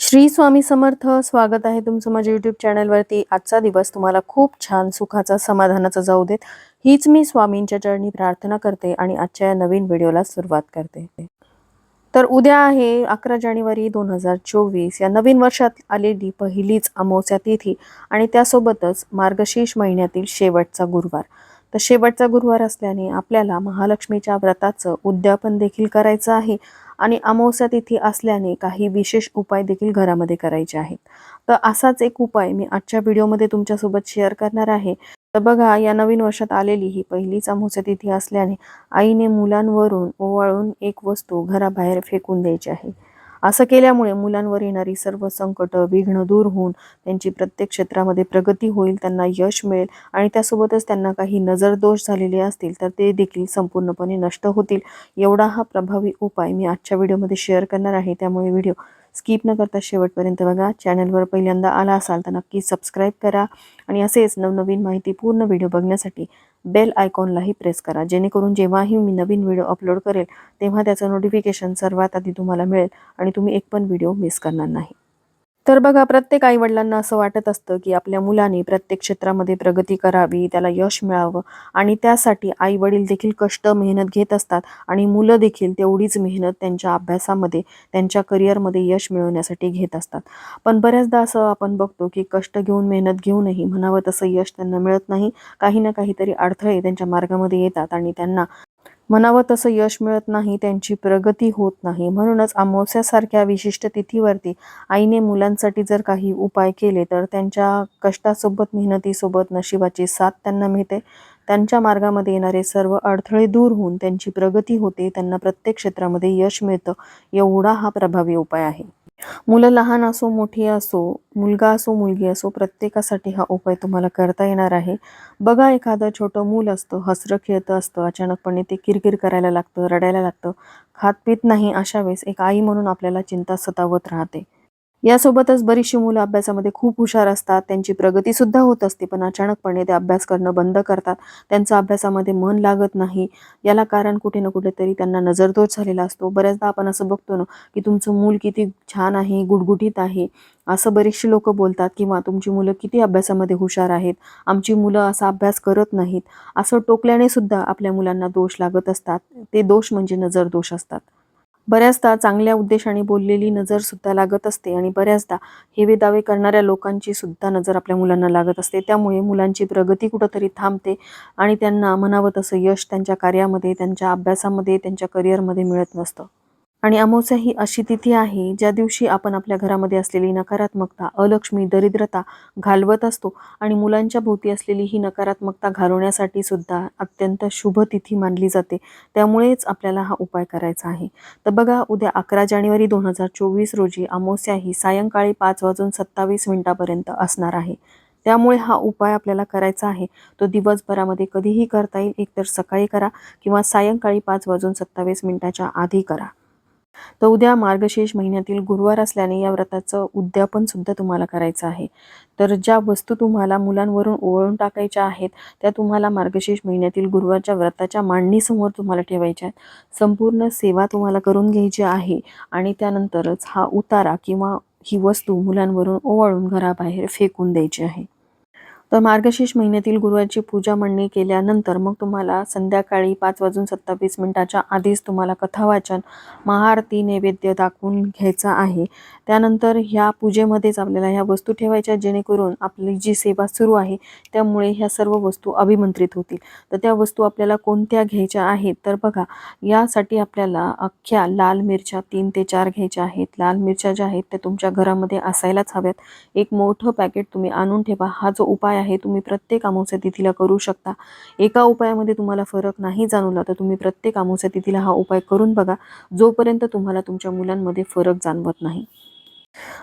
श्री स्वामी समर्थ स्वागत आहे तुमचं माझ्या यूट्यूब चॅनलवरती आजचा दिवस तुम्हाला खूप छान सुखाचा समाधानाचा जाऊ देत. हीच मी स्वामींच्या चरणी प्रार्थना करते आणि आजच्या या नवीन व्हिडिओला सुरुवात करते. तर उद्या आहे अकरा जानेवारी दोन हजार चोवीस. या नवीन वर्षात आलेली पहिलीच अमावस्या तिथी आणि त्यासोबतच मार्गशीर्ष महिन्यातील शेवटचा गुरुवार. तर शेवटचा गुरुवार असल्याने आपल्याला महालक्ष्मीच्या व्रताचं उद्यापन देखील करायचं आहे आणि अमावस्या तिथी असल्याने काही विशेष उपाय देखील घरामध्ये करायचे आहेत. तर असाच एक उपाय मी आजच्या व्हिडिओमध्ये तुमच्यासोबत शेअर करणार आहे. तर बघा या नवीन वर्षात आलेली ही पहिलीच अमावस्या तिथी असल्याने आईने मुलांवरून ओवाळून एक वस्तू घराबाहेर फेकून द्यायची आहे. असं केल्यामुळे मुलांवर येणारी सर्व संकट विघ्न दूर होऊन त्यांची प्रत्येक क्षेत्रामध्ये प्रगती होईल त्यांना यश मिळेल आणि त्यासोबतच त्यांना काही नजर दोष झालेले असतील तर ते देखील संपूर्णपणे नष्ट होतील. एवढा हा प्रभावी उपाय मी आजच्या व्हिडिओमध्ये शेअर करणार आहे. त्यामुळे व्हिडिओ स्किप न करता शेवटपर्यंत बघा. चॅनलवर पहिल्यांदा आला असाल तर नक्की सबस्क्राईब करा आणि असेच नवनवीन माहिती पूर्ण व्हिडिओ बघण्यासाठी बेल आयकॉनलाही प्रेस करा. जेणेकरून जेव्हाही मी नवीन व्हिडिओ अपलोड करेल तेव्हा त्याचं नोटिफिकेशन सर्वात आधी तुम्हाला मिळेल आणि तुम्ही एक पण व्हिडिओ मिस करणार नाही. तर बघा प्रत्येक आईवडिलांना असं वाटत असतं की आपल्या मुलांनी प्रत्येक क्षेत्रामध्ये प्रगती करावी त्याला यश मिळावं आणि त्यासाठी आई वडील देखील कष्ट मेहनत घेत असतात आणि मुलं देखील तेवढीच मेहनत त्यांच्या अभ्यासामध्ये त्यांच्या करिअरमध्ये यश मिळवण्यासाठी घेत असतात. पण बऱ्याचदा असं आपण बघतो की कष्ट घेऊन मेहनत घेऊनही म्हणावं तसं यश त्यांना मिळत नाही. काही ना काहीतरी अडथळे त्यांच्या मार्गामध्ये येतात आणि त्यांना म्हणावं तसं यश मिळत नाही त्यांची प्रगती होत नाही. म्हणूनच अमावस्यासारख्या विशिष्ट तिथीवरती आईने मुलांसाठी जर काही उपाय केले तर त्यांच्या कष्टासोबत मेहनतीसोबत नशिबाची साथ त्यांना मिळते. त्यांच्या मार्गामध्ये येणारे सर्व अडथळे दूर होऊन त्यांची प्रगती होते. त्यांना प्रत्येक क्षेत्रामध्ये यश मिळतं. एवढा हा प्रभावी उपाय आहे. मुलं लहान असो मोठी असो मुलगा असो मुलगी असो प्रत्येकासाठी हा उपाय तुम्हाला करता येणार आहे. बघा एखादं छोटं मूल असतं हसरं खेळतं असतं अचानकपणे ते किरकिर करायला लागतं रडायला लागतं. खात पित नाही अशा वेळेस एक आई म्हणून आपल्याला चिंता सतावत राहते. यासोबतच बरीचशी मुलं अभ्यासामध्ये खूप हुशार असतात त्यांची प्रगतीसुद्धा होत असते पण अचानकपणे ते अभ्यास करणं बंद करतात. त्यांचं अभ्यासामध्ये मन लागत नाही. याला कारण कुठे ना कुठेतरी त्यांना नजरदोष झालेला असतो. बऱ्याचदा आपण असं बघतो ना की तुमचं मूल किती छान आहे गुडगुटीत आहे. असं बरीचशी लोक बोलतात किंवा तुमची मुलं किती अभ्यासामध्ये हुशार आहेत. आमची मुलं असा अभ्यास करत नाहीत. असं टोकल्याने सुद्धा आपल्या मुलांना दोष लागत असतात. ते दोष म्हणजे नजर दोष असतात. बऱ्याचदा चांगल्या उद्देशाने बोललेली नजर सुद्धा लागत असते आणि बऱ्याचदा हेवे दावे करणाऱ्या लोकांची सुद्धा नजर आपल्या मुलांना लागत असते. त्यामुळे मुलांची प्रगती कुठंतरी थांबते आणि त्यांना म्हणावं तसं यश त्यांच्या कार्यामध्ये त्यांच्या अभ्यासामध्ये त्यांच्या करिअरमध्ये मिळत नसतं. आणि अमावस्या ही अशी तिथी आहे ज्या दिवशी आपण आपल्या घरामध्ये असलेली नकारात्मकता अलक्ष्मी दरिद्रता घालवत असतो आणि मुलांच्या भोवती असलेली ही नकारात्मकता घालवण्यासाठी सुद्धा अत्यंत शुभ तिथी मानली जाते. त्यामुळेच आपल्याला हा उपाय करायचा आहे. तर बघा उद्या अकरा जानेवारी दोन हजार चोवीस रोजी अमावस्या ही सायंकाळी पाच वाजून सत्तावीस मिनिटापर्यंत असणार आहे. त्यामुळे हा उपाय आपल्याला करायचा आहे. तो दिवसभरामध्ये कधीही करता येईल. एकतर सकाळी करा किंवा सायंकाळी पाच वाजून सत्तावीस मिनिटाच्या आधी करा. तर उद्या मार्गशीर्ष महिन्यातील गुरुवार असल्याने या व्रताचं उद्यापन सुद्धा तुम्हाला करायचं आहे. तर ज्या वस्तू तुम्हाला मुलांवरून ओळून टाकायच्या आहेत त्या तुम्हाला मार्गशीर्ष महिन्यातील गुरुवारच्या व्रताच्या मांडणीसमोर तुम्हाला ठेवायच्या आहेत. संपूर्ण सेवा तुम्हाला करून घ्यायची आहे आणि त्यानंतरच हा उतारा किंवा ही वस्तू मुलांवरून ओवाळून घराबाहेर फेकून द्यायची आहे. तर मार्गशीर्ष महिन्यातील गुरुवारची पूजा मंडणी केल्यानंतर मग तुम्हाला संध्याकाळी पाच वाजून सत्तावीस मिनिटाच्या आधीच तुम्हाला कथावाचन महाआरती नैवेद्य दाखवून घ्यायचा आहे. त्यानंतर ह्या पूजेमध्येच आपल्याला ह्या वस्तू ठेवायच्या जेणेकरून आपली जी सेवा सुरू आहे त्यामुळे ह्या सर्व वस्तू अभिमंत्रित होतील. तर त्या वस्तू आपल्याला कोणत्या घ्यायच्या आहेत? तर बघा यासाठी आपल्याला अख्ख्या लाल मिरच्या तीन ते चार घ्यायच्या आहेत. लाल मिरच्या ज्या आहेत त्या तुमच्या घरामध्ये असायलाच हव्यात. एक मोठं पॅकेट तुम्ही आणून ठेवा. हा जो उपाय आहे तुम्ही प्रत्येक अमावस्या तिथीला करू शकता. एका उपायामध्ये तुम्हाला फरक नाही जाणवला तर तुम्ही प्रत्येक अमावस्या तिथीला हा उपाय करून बघा. जोपर्यंत तुम्हाला तुमच्या मुलांमध्ये फरक जाणवत नाही.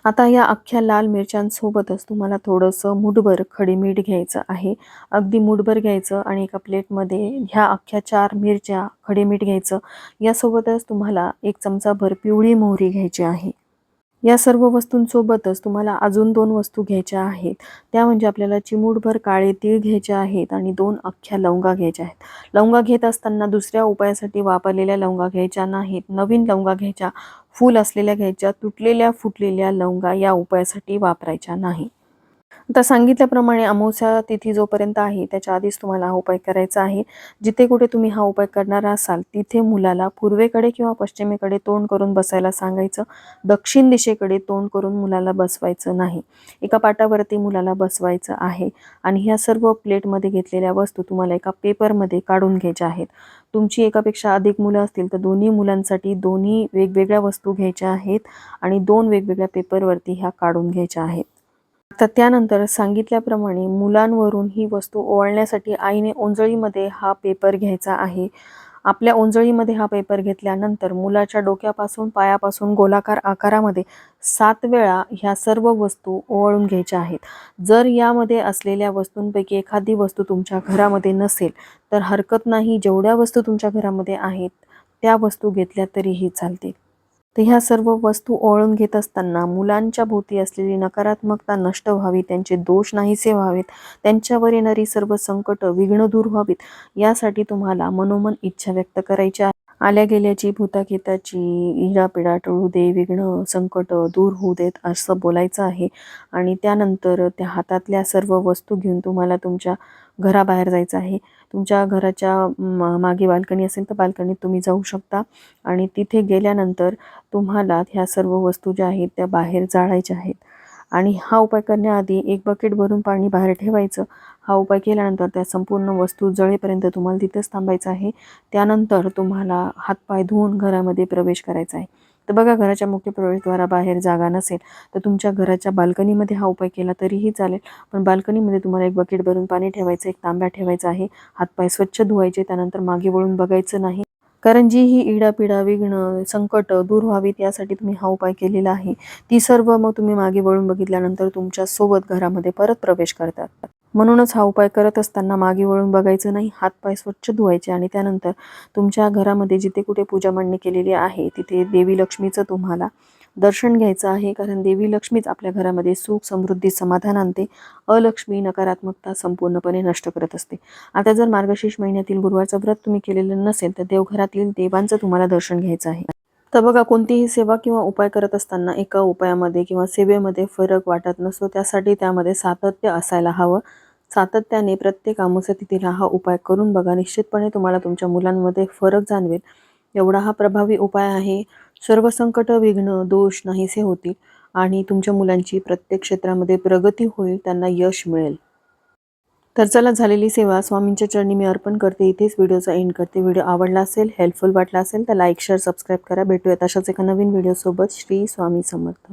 आता या अख्ख्या लाल मिरच्यांसोबतच तुम्हाला थोडंसं मुठभर खडी मीठ घ्यायचं आहे. अगदी मुठभर घ्यायचं आणि एका प्लेटमध्ये ह्या अख्ख्या चार मिरच्या खडे मीठ घ्यायचं. यासोबतच तुम्हाला एक चमचाभर पिवळी मोहरी घ्यायची आहे. या सर्व वस्तूंसोबतच तुम्हाला अजून दोन वस्तू घ्यायच्या आहेत. त्या म्हणजे आपल्याला चिमूटभर काळे तीळ घ्यायचे आहेत आणि दोन अख्ख्या लवंगा घ्यायच्या आहेत. लवंगा घेत असताना दुसऱ्या उपायासाठी वापरलेल्या लवंगा घ्यायच्या नाहीत. नवीन लवंगा घ्यायच्या फूल असलेल्या घ्यायच्या तुटलेल्या फुटलेल्या लवंगा या उपायासाठी वापरायच्या नाही आता सांगितल्याप्रमाणे अमावस्या तिथी जोपर्यंत आहे त्याच्या आधीच तुम्हाला हा उपाय करायचा आहे. जिथे कुठे तुम्ही हा उपाय करणार असाल तिथे मुलाला पूर्वेकडे किंवा पश्चिमेकडे तोंड करून बसायला सांगायचं. दक्षिण दिशेकडे तोंड करून मुलाला बसवायचं नाही. एका पाटावरती मुलाला बसवायचं आहे आणि ह्या सर्व प्लेटमध्ये घेतलेल्या वस्तू तुम्हाला एका पेपरमध्ये काढून घ्यायच्या आहेत. तुमची एकापेक्षा अधिक मुलं असतील तर दोन्ही मुलांसाठी दोन्ही वेगवेगळ्या वस्तू घ्यायच्या आहेत आणि दोन वेगवेगळ्या पेपरवरती ह्या काढून घ्यायच्या आहेत. तर त्यानंतर सांगितल्याप्रमाणे मुलांवरून ही वस्तू ओवाळण्यासाठी आईने ओंजळीमध्ये हा पेपर घ्यायचा आहे. आपल्या ओंजळीमध्ये हा पेपर घेतल्यानंतर मुलाच्या डोक्यापासून पायापासून गोलाकार आकारामध्ये सात वेळा ह्या सर्व वस्तू ओवाळून घ्यायच्या आहेत. जर यामध्ये असलेल्या वस्तूंपैकी एखादी वस्तू तुमच्या घरामध्ये नसेल तर हरकत नाही. जेवढ्या वस्तू तुमच्या घरामध्ये आहेत त्या वस्तू घेतल्या तरीही चालतील. तर ह्या सर्व वस्तू ओळून घेत असताना मुलांच्या भोवती असलेली नकारात्मकता नष्ट व्हावी त्यांचे दोष नाहीसे व्हावेत त्यांच्यावर येणारी सर्व संकट विघ्न दूर व्हावीत यासाठी तुम्हाला मनोमन इच्छा व्यक्त करायची आहे. आल्या गेल्याची भूताकेताची इडापिडा टळू दे विघ्न संकट दूर होऊ देत असं बोलायचं आहे आणि त्यानंतर त्या हातातल्या सर्व वस्तू घेऊन तुम्हाला तुमच्या घराबाहेर जायचं आहे. तुमच्या घराच्या मागे बाल्कनी असेल तर बाल्कनीत तुम्ही जाऊ शकता आणि तिथे गेल्यानंतर तुम्हाला ह्या सर्व वस्तू ज्या आहेत त्या बाहेर जाळायच्या आहेत. आणि हा उपाय करण्याआधी एक बकेट भरून पाणी बाहेर ठेवायचं हा उपाय केल्यानंतर त्या संपूर्ण वस्तू जळेपर्यंत तुम्हाला तिथेच थांबायचं आहे. त्यानंतर तुम्हाला हातपाय धुवून घरामध्ये प्रवेश करायचा आहे. तर बघा घराच्या मुख्य प्रवेशद्वाराबाहेर जागा नसेल तर तुमच्या घराच्या बाल्कनीमध्ये हा उपाय केला तरीही चालेल. पण बाल्कनीमध्ये तुम्हाला एक बकेट भरून पाणी ठेवायचं एक तांब्या ठेवायचा आहे. हातपाय स्वच्छ धुवायचे त्यानंतर मागे वळून बघायचं नाही. कारण जी ही इडापिडा विघ्न संकट दूर व्हावीत यासाठी तुम्ही हा उपाय केलेला आहे. ती सर्व मग तुम्ही मागे वळून बघितल्यानंतर तुमच्यासोबत घरामध्ये परत प्रवेश करतात. म्हणूनच हा उपाय करत असताना मागे वळून बघायचं नाही हातपाय स्वच्छ धुवायचे आणि त्यानंतर तुमच्या घरामध्ये जिथे कुठे पूजा मांडणी केलेली आहे तिथे देवी लक्ष्मीचं तुम्हाला दर्शन घ्यायचं आहे कारण देवी लक्ष्मीच आपल्या घरामध्ये सुख समृद्धी समाधान आणते. अलक्ष्मी नकारात्मकता संपूर्णपणे नष्ट करत असते. आता जर मार्गशीर्ष महिन्यातील गुरुवारचं व्रत तुम्ही केलेलं नसेल तर देवघरातील देवांचं तुम्हाला दर्शन घ्यायचं आहे. तर बघा कोणतीही सेवा किंवा उपाय करत असताना एका उपायामध्ये किंवा सेवेमध्ये फरक वाटत नसतो त्यासाठी त्यामध्ये सातत्य असायला हवं. सातत्याने प्रत्येक अमावस्या तिथीला हा उपाय करून बघा. निश्चितपणे तुम्हाला तुमच्या मुलांमध्ये फरक जाणवेल. एवढा हा प्रभावी उपाय आहे. सर्व संकट विघ्न दोष नाहीसे होतील आणि तुमच्या मुलांची प्रत्येक क्षेत्रामध्ये प्रगती होईल त्यांना यश मिळेल. तर चला झालेली सेवा स्वामींच्या चरणी मी अर्पण करते. इथेच व्हिडिओचा एंड करते. व्हिडिओ आवडला असेल हेल्पफुल वाटला असेल तर लाईक शेअर सबस्क्राईब करा. भेटूयात अशाच एका नवीन व्हिडिओसोबत. श्री स्वामी समर्थ.